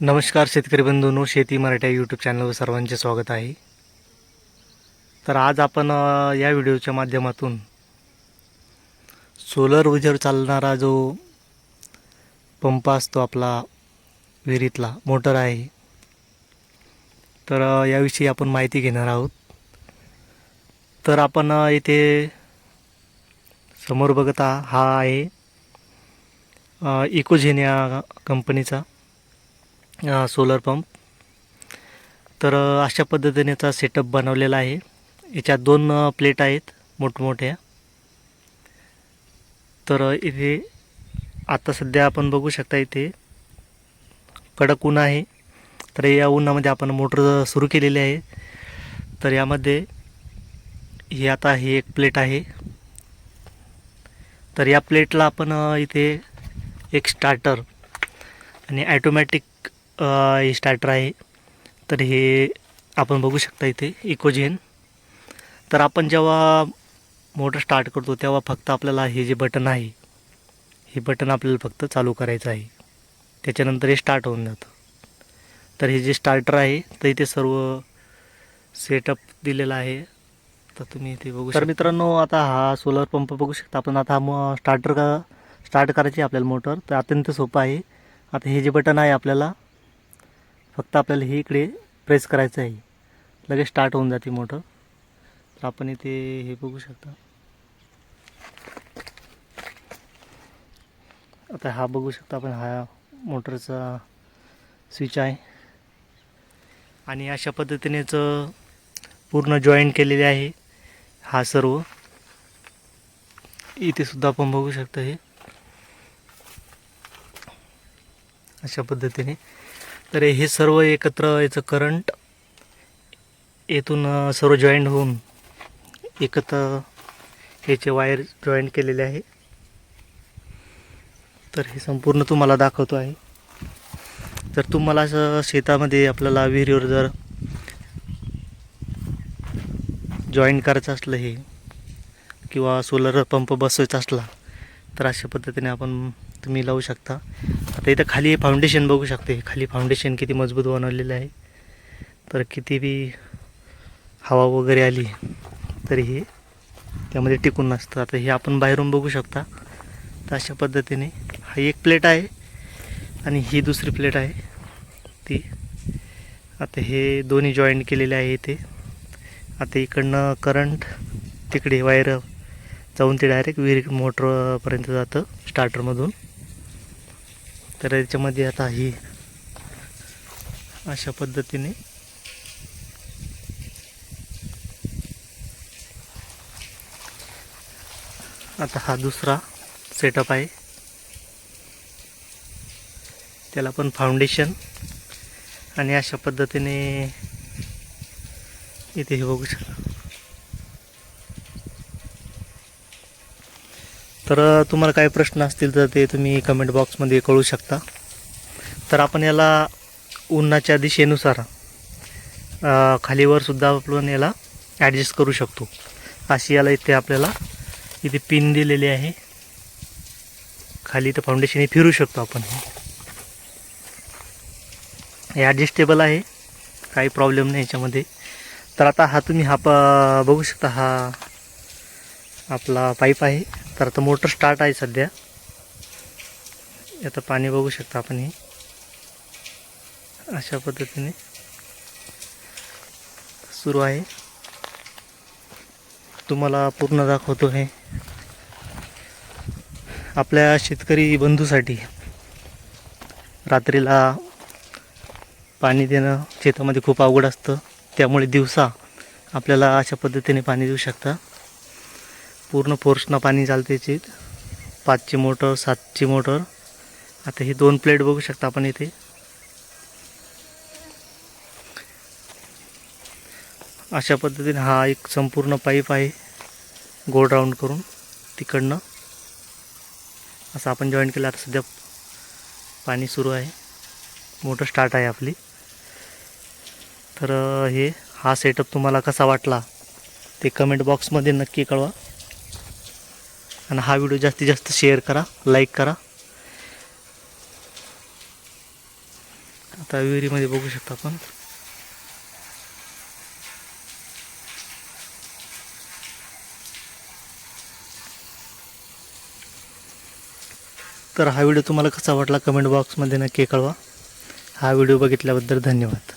नमस्कार शेतकरी बंधूंनो शेती मराठ्या यूट्यूब चॅनलवर सर्वांचे स्वागत आहे. तर आज आपण या व्हिडिओच्या माध्यमातून सोलर ऊर्जेवर चालणारा जो पंप असतो आपला विहिरीतला मोटर आहे. तर याविषयी आपण माहिती घेणार आहोत. तर आपण इथे समोर बघता हा आहे इकोझेनिया कंपनीचा सोलर पंप तर अशा पद्धतीने याचा सेटअप बनवलेला आहे. याच्यात दोन प्लेट आहेत मोठमोठ्या. तर इथे आता सध्या आपण बघू शकता इथे कडक ऊन आहे. तर या उन्हामध्ये आपण मोटर सुरू केलेली आहे. तर यामध्ये ही आता ही एक प्लेट आहे. तर या प्लेटला आपण इथे एक स्टार्टर आणि ॲटोमॅटिक हे स्टार्टर आहे. तर हे आपण बघू शकता इथे इकोजेन तर आपण जेव्हा मोटर स्टार्ट करतो तेव्हा फक्त आपल्याला हे जे बटन आहे हे बटन आपल्याला फक्त चालू करायचं आहे. त्याच्यानंतर हे स्टार्ट होऊन जातं. तर हे जे स्टार्टर आहे तर इथे सर्व सेटअप दिलेला आहे. तर तुम्ही इथे बघू तर मित्रांनो आता हा सोलर पंप बघू शकता आपण. आता हा स्टार्टर का स्टार्ट करायची आहे आपल्याला मोटर तर अत्यंत सोपं आहे. आता हे जे बटन आहे आपल्याला फक्त आपल्याला हे इकडे प्रेस करायचं आहे. लगेच स्टार्ट होऊन जाते मोटर तर आपण इथे हे बघू शकता. आता हा बघू शकता आपण हा मोटरचा स्विच आहे. आणि अशा पद्धतीनेच पूर्ण जॉईंट केलेले आहे हा सर्व. इथे सुद्धा आपण बघू शकतो हे. अशा पद्धतीने. तर हे सर्व एकत्र याचं करंट येथून सर्व जॉईंट होऊन एकत्र याचे वायर जॉईंट केलेले आहे. तर हे संपूर्ण तुम्हाला दाखवतो आहे. जर तुम्हाला असं शेतामध्ये आपल्याला विहिरीवर जर जॉईन करायचं असलं हे किंवा सोलर पंप बसवायचा असला तर अशा पद्धतीने आपण तुम्ही लावू शकता. तर इथं खाली फाउंडेशन बघू शकते. खाली फाउंडेशन किती मजबूत बनवलेलं आहे. तर किती बी हवा वगैरे आली तरी हे त्यामध्ये टिकून नसतं. आता हे आपण बाहेरून बघू शकता. तर अशा पद्धतीने हा एक प्लेट आहे आणि ही दुसरी प्लेट आहे. ती आता हे दोन्ही जॉईंट केलेले आहे इथे. आता इकडनं करंट तिकडे वायर जाऊन ते डायरेक्ट विहीर मोटरपर्यंत जातं स्टार्टरमधून तर याच्यामध्ये आता ही अशा पद्धतीने आता हा दुसरा सेटअप आहे. त्याला पण फाउंडेशन आणि अशा पद्धतीने इथे हे बघू शकता. तर तुम्हाला काही प्रश्न असतील तर ते तुम्ही कमेंट बॉक्समध्ये कळू शकता. तर आपण याला उन्हाच्या दिशेनुसार खालीवरसुद्धा आपण याला ॲडजस्ट करू शकतो. अशी याला इथे आपल्याला इथे पिन दिलेली आहे. खाली तर फाउंडेशन हे फिरू शकतो आपण. हे ॲडजस्टेबल आहे. काही प्रॉब्लेम नाही याच्यामध्ये. तर आता हा तुम्ही हा प बघू शकता हा आपला पाईप आहे. तर आता मोटर स्टार्ट आहे सध्या. आता पाणी बघू शकता आपण हे. अशा पद्धतीने सुरू आहे. तुम्हाला पूर्ण दाखवतो हे. आपल्या शेतकरी बंधूसाठी रात्रीला पाणी देणं शेतामध्ये खूप अवघड असतं. त्यामुळे दिवसा आपल्याला अशा पद्धतीने पाणी देऊ शकता. पूर्ण फोर्सनं पाणी चालते याची पाचची मोटर सातची मोटर. आता ही दोन प्लेट बघू शकता आपण इथे. अशा पद्धतीने हा एक संपूर्ण पाईप आहे. गोल राऊंड करून तिकडनं. असं आपण जॉईन केलं आता सध्या पाणी सुरू आहे. मोटर स्टार्ट आहे आपली. तर हे हा सेटअप तुम्हाला कसा वाटला ते कमेंट बॉक्समध्ये नक्की कळवा. आणि हा व्हिडिओ जास्तीत जास्त शेअर करा लाईक करा. आता विहिरीमध्ये बघू शकता आपण. तर हा व्हिडिओ तुम्हाला कसा वाटला कमेंट बॉक्समध्ये नक्की कळवा. हा व्हिडिओ बघितल्याबद्दल धन्यवाद.